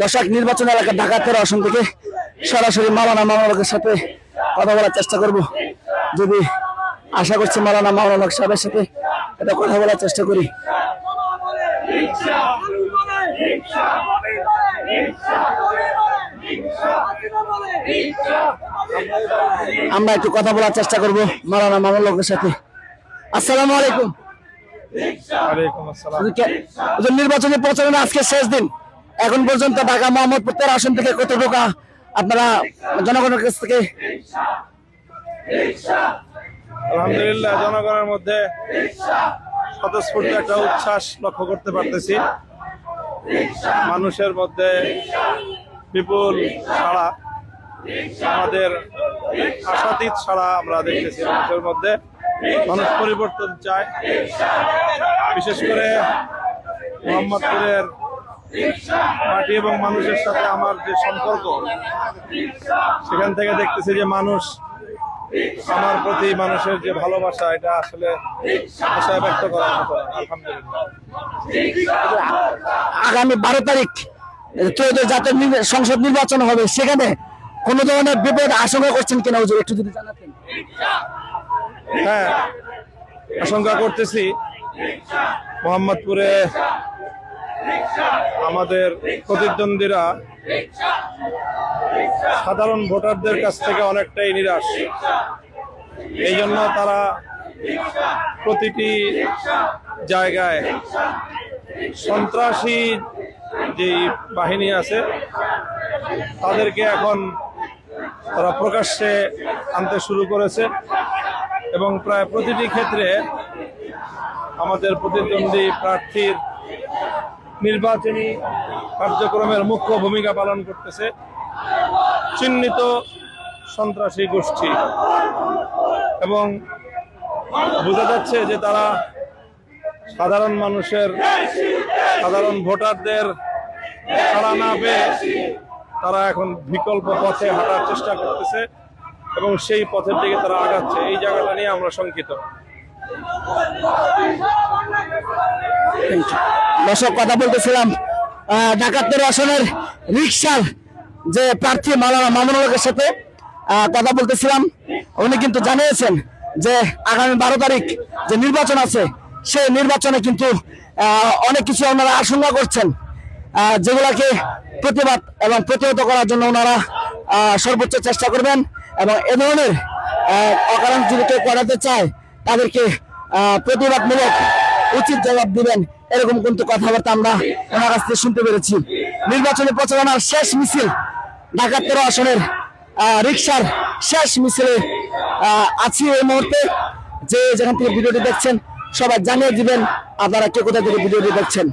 দর্শক, নির্বাচন এলাকা ঢাকা তেরো আসন থেকে সরাসরি মালানা মামলাকের সাথে কথা বলার চেষ্টা করব। যদি আশা করছি মালানা মামলাক সাহেবের সাথে এটা কথা বলার চেষ্টা করি। আমরা একটু কথা বলার চেষ্টা করব মালানা মামলাকের সাথে। আসসালামু আলাইকুম। নির্বাচনী প্রচারণা আজকে শেষ দিন। এখন পর্যন্ত ঢাকা মোহাম্মদপুর তেরো আসন থেকে কত টাকা আপনারা জনগণের কাছ থেকে আলহামদুলিল্লাহ জনগণের মধ্যে স্বতঃস্ফূর্ত একটা উচ্ছ্বাস লক্ষ্য করতে পারতেছি। মানুষের মধ্যে বিপুল ছাড়া আমাদের আশাতীত ছাড়া আমরা দেখতেছি মানুষের মধ্যে। মানুষ পরিবর্তন চায়। বিশেষ করে মোহাম্মদপুরের মাটি এবং মানুষের সাথে আমার যে সম্পর্ক, সেখান থেকে দেখতেছি যে মানুষ আমার প্রতি মানুষের যে ভালোবাসা, এটা আসলে ব্যক্ত করার মতো আলহামদুলিল্লাহ। আগামী বারো তারিখ ত্রয়োদশ জাতীয় সংসদ নির্বাচন হবে, সেখানে কোন ধরনের বিপদ আশঙ্কা করছেন কিনা একটু যদি জানাতেন। হ্যাঁ আশঙ্কা করতেছি মোহাম্মদপুরে আমাদের প্রতিদ্বন্দ্বীরা সাধারণ ভোটারদের কাছ থেকে অনেকটাই নিরাশ। এই জন্য তারা প্রতিটি জায়গায় সন্ত্রাসী যে বাহিনী আছে, তাদেরকে এখন তারা প্রকাশ্যে আনতে শুরু করেছে। এবং প্রায় প্রতিটি ক্ষেত্রে আমাদের প্রতিদ্বন্দ্বী প্রার্থীর নির্বাচনী কার্যক্রমের মুখ্য ভূমিকা পালন করতেছে চিহ্নিত সন্ত্রাসী গোষ্ঠী। এবং বোঝা যাচ্ছে যে তারা সাধারণ মানুষের, সাধারণ ভোটারদের ছাড়া না পেয়ে তারা এখন বিকল্প পথে হাঁটার চেষ্টা করতেছে। এবং সেই পথের দিকে তারা আগাচ্ছে। এই জায়গাটা নিয়ে আমরা শঙ্কিত। দর্শক কথা বলতেছিলাম আহ, ঢাকা তেরো আসনের রিক্সার যে প্রার্থী মালানা মামুনুলের সাথে কথা বলতেছিলাম। উনি কিন্তু জানিয়েছেন যে আগামী বারো তারিখ যে নির্বাচন আছে সেই নির্বাচনে কিন্তু অনেক কিছু ওনারা আশঙ্কা করছেন। যেগুলাকে প্রতিবাদ এবং প্রতিহত করার জন্য ওনারা সর্বোচ্চ চেষ্টা করবেন। এবং এ ধরনের অকারণ যদি কেউ করাতে চায় তাদেরকে প্রতিবাদমূলক উচিত জবাব দিবেন এরকম কিন্তু কথাবার্তা আমরা ওনার কাছ থেকে শুনতে পেরেছি নির্বাচনী প্রচারণার শেষ মিছিল ঢাকা তেরো আসনের রিক্সার শেষ মিছিলে আছি এই মুহূর্তে যে যেখান থেকে ভিডিওটি দেখছেন সবাই জানিয়ে দিবেন আপনারা কে কোথা থেকে ভিডিওটি দেখছেন।